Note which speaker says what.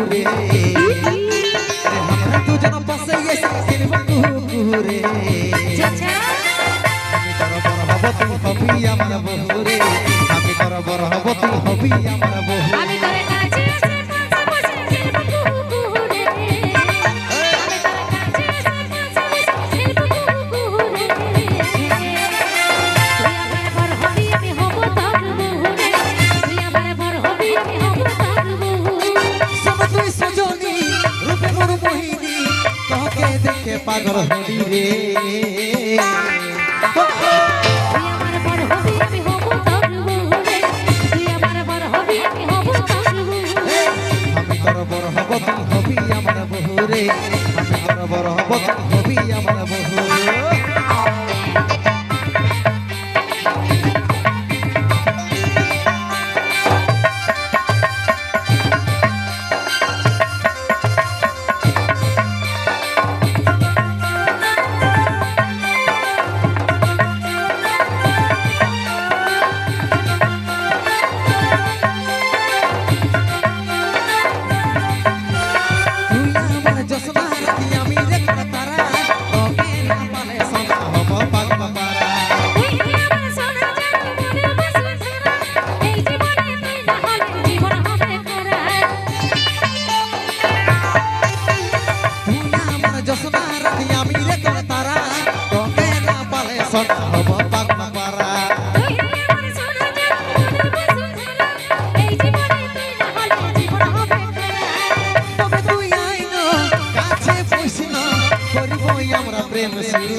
Speaker 1: কুকুরে দুজন বসে আমি তোর বড় হব তুই হবি আমার বহুরে আমি তোর বড় হব তুই হবি আমার বহু দেখে পাগল হলি রে।
Speaker 2: আমি তোর বড় হব
Speaker 1: তুই হবি আমার বহু রে। আমি তোর বড় হব তুই হবি আমার বহু করব আমরা প্রেম শুরু